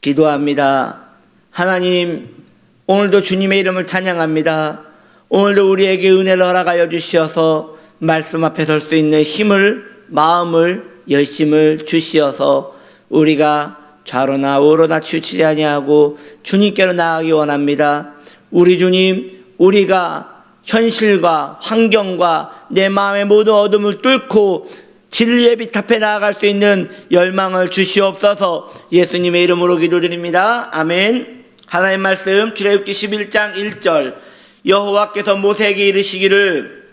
기도합니다. 하나님, 오늘도 주님의 이름을 찬양합니다. 오늘도 우리에게 은혜를 허락하여 주시어서 말씀 앞에 설 수 있는 힘을, 마음을, 열심을 주시어서 우리가 좌로나 우로나 치우치지 아니하고 주님께로 나아가기 원합니다. 우리 주님, 우리가 현실과 환경과 내 마음의 모든 어둠을 뚫고 진리의 빛 앞에 나아갈 수 있는 열망을 주시옵소서 예수님의 이름으로 기도드립니다. 아멘. 하나님 말씀 출애굽기 11장 1절 여호와께서 모세에게 이르시기를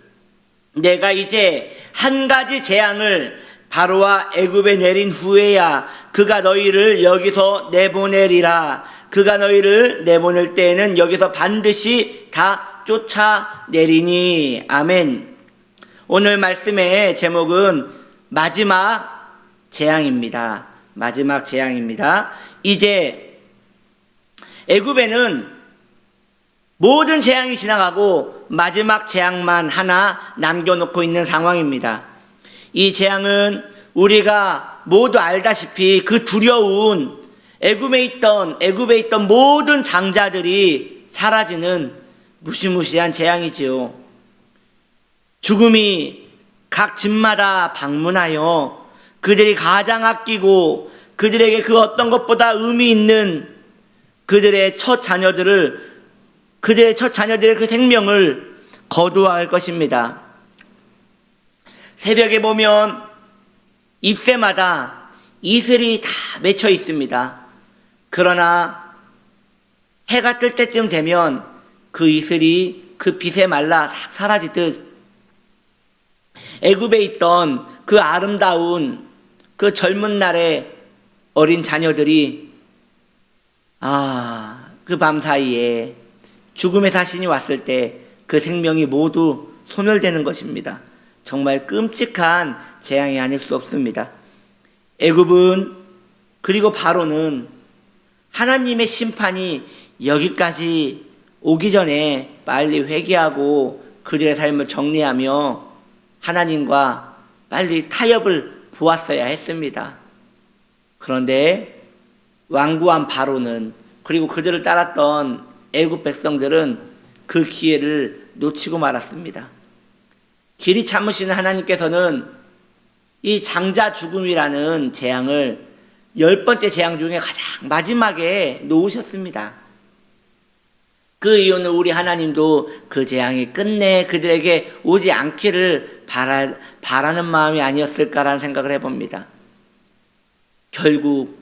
내가 이제 한 가지 재앙을 바로와 애굽에 내린 후에야 그가 너희를 여기서 내보내리라. 그가 너희를 내보낼 때에는 여기서 반드시 다 쫓아내리니. 아멘. 오늘 말씀의 제목은 마지막 재앙입니다. 마지막 재앙입니다. 이제 애굽에는 모든 재앙이 지나가고 마지막 재앙만 하나 남겨놓고 있는 상황입니다. 이 재앙은 우리가 모두 알다시피 그 두려운 애굽에 있던 애굽에 있던 모든 장자들이 사라지는 무시무시한 재앙이지요. 죽음이 각 집마다 방문하여 그들이 가장 아끼고 그들에게 그 어떤 것보다 의미 있는 그들의 첫 자녀들을 그들의 첫 자녀들의 그 생명을 거두어갈 것입니다. 새벽에 보면 잎새마다 이슬이 다 맺혀 있습니다. 그러나 해가 뜰 때쯤 되면 그 이슬이 그 빛에 말라 싹 사라지듯 애굽에 있던 그 아름다운 그 젊은 날의 어린 자녀들이 아, 그 밤 사이에 죽음의 사신이 왔을 때 그 생명이 모두 소멸되는 것입니다. 정말 끔찍한 재앙이 아닐 수 없습니다. 애굽은 그리고 바로는 하나님의 심판이 여기까지 오기 전에 빨리 회개하고 그들의 삶을 정리하며 하나님과 빨리 타협을 보았어야 했습니다. 그런데 완고한 바로는 그리고 그들을 따랐던 애굽 백성들은 그 기회를 놓치고 말았습니다. 길이 참으시는 하나님께서는 이 장자 죽음이라는 재앙을 열 번째 재앙 중에 가장 마지막에 놓으셨습니다. 그 이유는 우리 하나님도 그 재앙이 끝내 그들에게 오지 않기를 바라, 바라는 마음이 아니었을까라는 생각을 해봅니다. 결국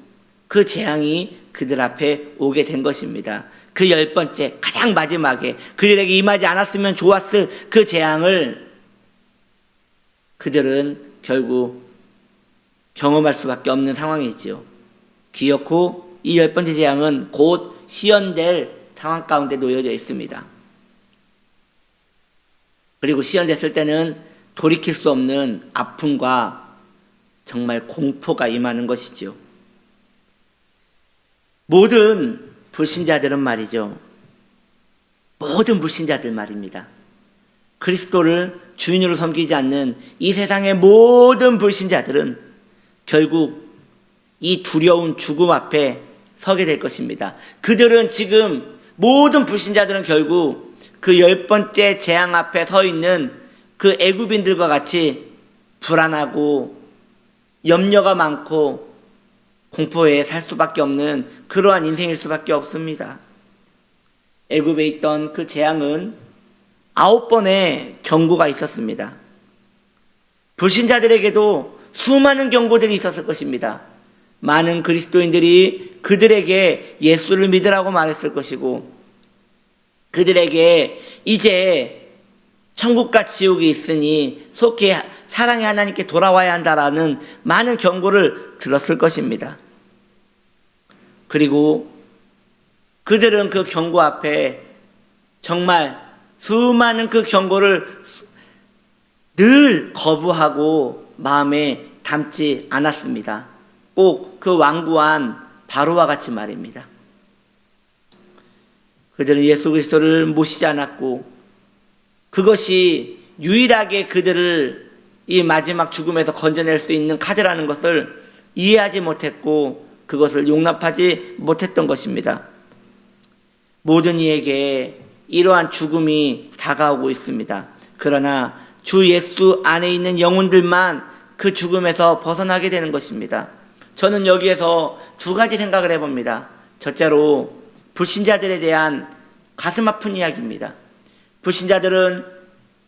그 재앙이 그들 앞에 오게 된 것입니다. 그 열 번째, 가장 마지막에 그들에게 임하지 않았으면 좋았을 그 재앙을 그들은 결국 경험할 수밖에 없는 상황이지요. 기어코 이 열 번째 재앙은 곧 시연될 상황 가운데 놓여져 있습니다. 그리고 시연됐을 때는 돌이킬 수 없는 아픔과 정말 공포가 임하는 것이죠. 모든 불신자들은 말이죠. 모든 불신자들 말입니다. 그리스도를 주인으로 섬기지 않는 이 세상의 모든 불신자들은 결국 이 두려운 죽음 앞에 서게 될 것입니다. 그들은 지금 모든 불신자들은 결국 그 열 번째 재앙 앞에 서 있는 그 애굽인들과 같이 불안하고 염려가 많고 공포에 살 수밖에 없는 그러한 인생일 수밖에 없습니다. 애굽에 있던 그 재앙은 아홉 번의 경고가 있었습니다. 불신자들에게도 수많은 경고들이 있었을 것입니다. 많은 그리스도인들이 그들에게 예수를 믿으라고 말했을 것이고, 그들에게 이제 천국과 지옥이 있으니 속히 사랑의 하나님께 돌아와야 한다라는 많은 경고를 들었을 것입니다. 그리고 그들은 그 경고 앞에 정말 수많은 그 경고를 늘 거부하고 마음에 담지 않았습니다. 꼭 그 완고한 바로와 같이 말입니다. 그들은 예수 그리스도를 모시지 않았고 그것이 유일하게 그들을 이 마지막 죽음에서 건져낼 수 있는 카드라는 것을 이해하지 못했고 그것을 용납하지 못했던 것입니다. 모든 이에게 이러한 죽음이 다가오고 있습니다. 그러나 주 예수 안에 있는 영혼들만 그 죽음에서 벗어나게 되는 것입니다. 저는 여기에서 두 가지 생각을 해봅니다. 첫째로 불신자들에 대한 가슴 아픈 이야기입니다. 불신자들은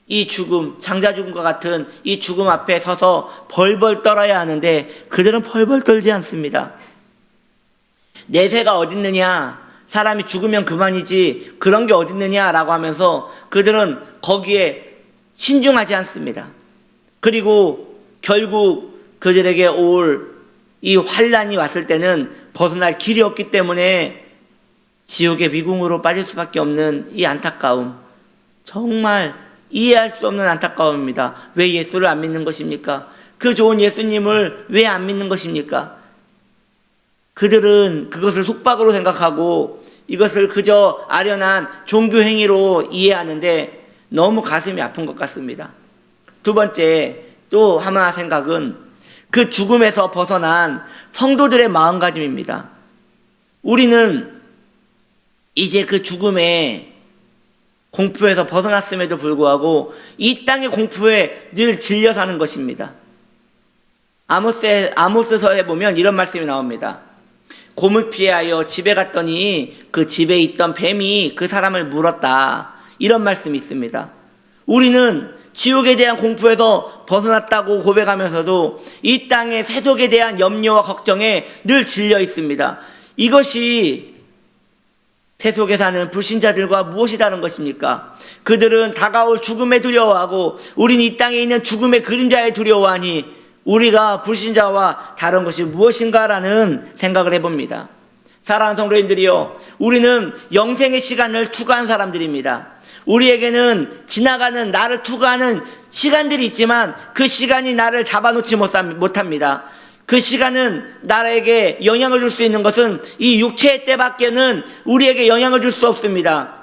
이 죽음, 장자 죽음과 같은 이 죽음 앞에 서서 벌벌 떨어야 하는데 그들은 벌벌 떨지 않습니다. 내세가 어딨느냐? 사람이 죽으면 그만이지 그런 게 어딨느냐라고 하면서 그들은 거기에 신중하지 않습니다. 그리고 결국 그들에게 올 이 환란이 왔을 때는 벗어날 길이 없기 때문에 지옥의 미궁으로 빠질 수밖에 없는 이 안타까움. 정말 이해할 수 없는 안타까움입니다. 왜 예수를 안 믿는 것입니까? 그 좋은 예수님을 왜 안 믿는 것입니까? 그들은 그것을 속박으로 생각하고 이것을 그저 아련한 종교 행위로 이해하는데 너무 가슴이 아픈 것 같습니다. 두 번째 또 하나 생각은 그 죽음에서 벗어난 성도들의 마음가짐입니다. 우리는 이제 그 죽음의 공포에서 벗어났음에도 불구하고 이 땅의 공포에 늘 질려 사는 것입니다. 아모스, 아모스서에 보면 이런 말씀이 나옵니다. 곰을 피하여 집에 갔더니 그 집에 있던 뱀이 그 사람을 물었다. 이런 말씀이 있습니다. 우리는 지옥에 대한 공포에서 벗어났다고 고백하면서도 이 땅의 세속에 대한 염려와 걱정에 늘 질려 있습니다. 이것이 세속에 사는 불신자들과 무엇이 다른 것입니까? 그들은 다가올 죽음에 두려워하고 우린 이 땅에 있는 죽음의 그림자에 두려워하니 우리가 불신자와 다른 것이 무엇인가라는 생각을 해봅니다. 사랑하는 성도님들이요, 우리는 영생의 시간을 추구한 사람들입니다. 우리에게는 지나가는 나를 투구하는 시간들이 있지만 그 시간이 나를 잡아놓지 못합니다. 그 시간은 나에게 영향을 줄 수 있는 것은 이 육체의 때밖에는 우리에게 영향을 줄 수 없습니다.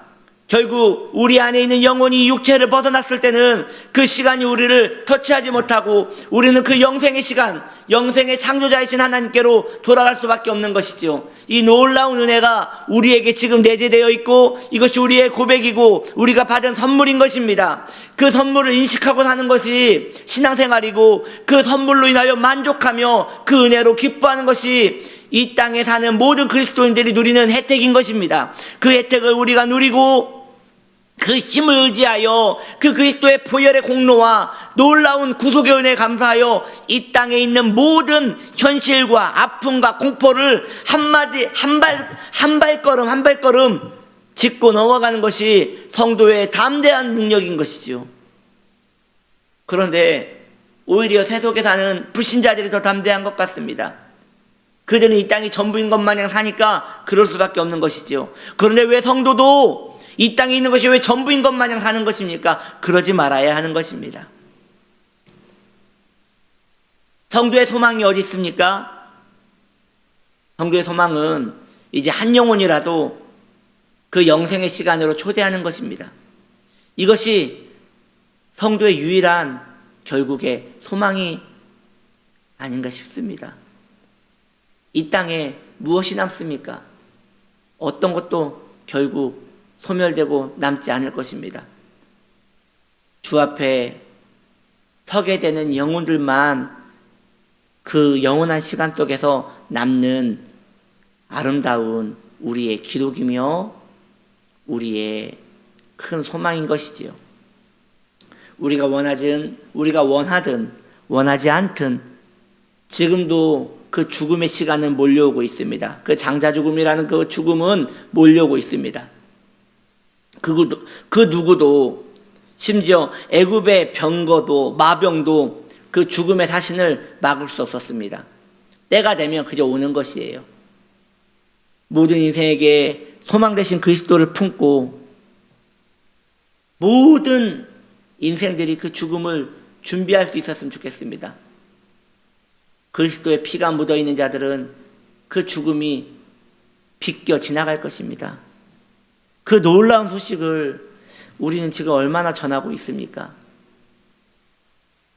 결국 우리 안에 있는 영혼이 육체를 벗어났을 때는 그 시간이 우리를 터치하지 못하고 우리는 그 영생의 시간, 영생의 창조자이신 하나님께로 돌아갈 수밖에 없는 것이지요. 이 놀라운 은혜가 우리에게 지금 내재되어 있고 이것이 우리의 고백이고 우리가 받은 선물인 것입니다. 그 선물을 인식하고 사는 것이 신앙생활이고 그 선물로 인하여 만족하며 그 은혜로 기뻐하는 것이 이 땅에 사는 모든 그리스도인들이 누리는 혜택인 것입니다. 그 혜택을 우리가 누리고 그 힘을 의지하여 그 그리스도의 보혈의 공로와 놀라운 구속의 은혜에 감사하여 이 땅에 있는 모든 현실과 아픔과 공포를 한마디 한 발 한 발걸음 한 발걸음 짚고 넘어가는 것이 성도의 담대한 능력인 것이지요. 그런데 오히려 세속에 사는 불신자들이 더 담대한 것 같습니다. 그들은 이 땅이 전부인 것 마냥 사니까 그럴 수밖에 없는 것이지요. 그런데 왜 성도도 이 땅에 있는 것이 왜 전부인 것 마냥 사는 것입니까? 그러지 말아야 하는 것입니다. 성도의 소망이 어디 있습니까? 성도의 소망은 이제 한 영혼이라도 그 영생의 시간으로 초대하는 것입니다. 이것이 성도의 유일한 결국의 소망이 아닌가 싶습니다. 이 땅에 무엇이 남습니까? 어떤 것도 결국 소멸되고 남지 않을 것입니다. 주 앞에 서게 되는 영혼들만 그 영원한 시간 속에서 남는 아름다운 우리의 기록이며 우리의 큰 소망인 것이지요. 우리가 원하든 우리가 원하든 원하지 않든 지금도 그 죽음의 시간은 몰려오고 있습니다. 그 장자 죽음이라는 그 죽음은 몰려오고 있습니다. 그, 그 누구도 심지어 애굽의 병거도 마병도 그 죽음의 사신을 막을 수 없었습니다. 때가 되면 그저 오는 것이에요. 모든 인생에게 소망 되신 그리스도를 품고 모든 인생들이 그 죽음을 준비할 수 있었으면 좋겠습니다. 그리스도의 피가 묻어 있는 자들은 그 죽음이 비껴 지나갈 것입니다. 그 놀라운 소식을 우리는 지금 얼마나 전하고 있습니까?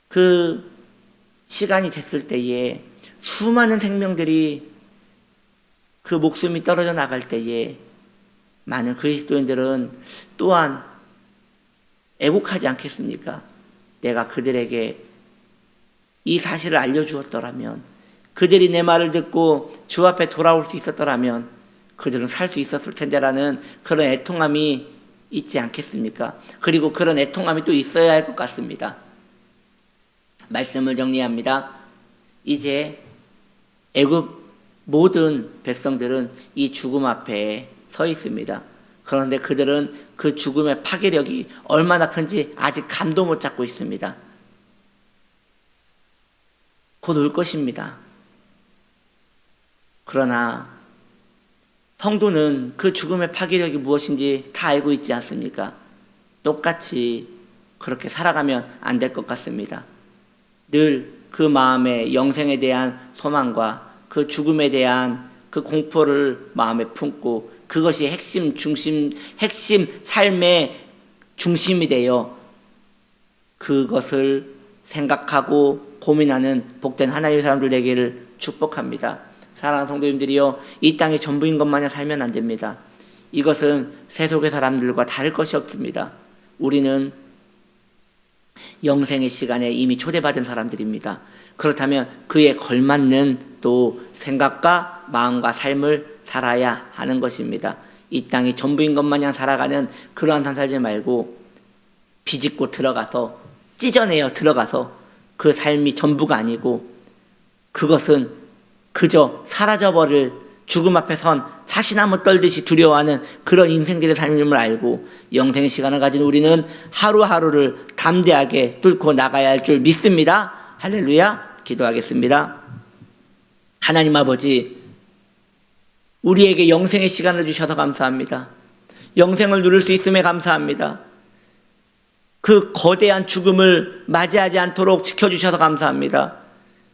그 시간이 됐을 때에 수많은 생명들이 그 목숨이 떨어져 나갈 때에 많은 그리스도인들은 또한 애국하지 않겠습니까? 내가 그들에게 이 사실을 알려주었더라면 그들이 내 말을 듣고 주 앞에 돌아올 수 있었더라면 그들은 살 수 있었을 텐데라는 그런 애통함이 있지 않겠습니까? 그리고 그런 애통함이 또 있어야 할 것 같습니다. 말씀을 정리합니다. 이제 애굽 모든 백성들은 이 죽음 앞에 서 있습니다. 그런데 그들은 그 죽음의 파괴력이 얼마나 큰지 아직 감도 못 잡고 있습니다. 곧 올 것입니다. 그러나 성도는 그 죽음의 파괴력이 무엇인지 다 알고 있지 않습니까? 똑같이 그렇게 살아가면 안 될 것 같습니다. 늘 그 마음에 영생에 대한 소망과 그 죽음에 대한 그 공포를 마음에 품고 그것이 핵심 중심 핵심 삶의 중심이 되어 그것을 생각하고 고민하는 복된 하나님의 사람들 되기를 축복합니다. 사랑하는 성도님들이요, 이 땅의 전부인 것 마냥 살면 안 됩니다. 이것은 세속의 사람들과 다를 것이 없습니다. 우리는 영생의 시간에 이미 초대받은 사람들입니다. 그렇다면 그에 걸맞는 또 생각과 마음과 삶을 살아야 하는 것입니다. 이 땅이 전부인 것 마냥 살아가는 그러한 삶 살지 말고 비집고 들어가서 찢어내어 들어가서 그 삶이 전부가 아니고 그것은 그저 사라져버릴 죽음 앞에 선 사시나무 떨듯이 두려워하는 그런 인생들의 삶임을 알고 영생의 시간을 가진 우리는 하루하루를 담대하게 뚫고 나가야 할 줄 믿습니다. 할렐루야. 기도하겠습니다. 하나님 아버지, 우리에게 영생의 시간을 주셔서 감사합니다. 영생을 누릴 수 있음에 감사합니다. 그 거대한 죽음을 맞이하지 않도록 지켜주셔서 감사합니다.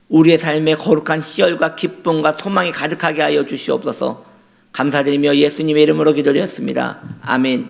우리의 삶에 거룩한 희열과 기쁨과 소망이 가득하게 하여 주시옵소서. 감사드리며 예수님의 이름으로 기도드렸습니다. 아멘.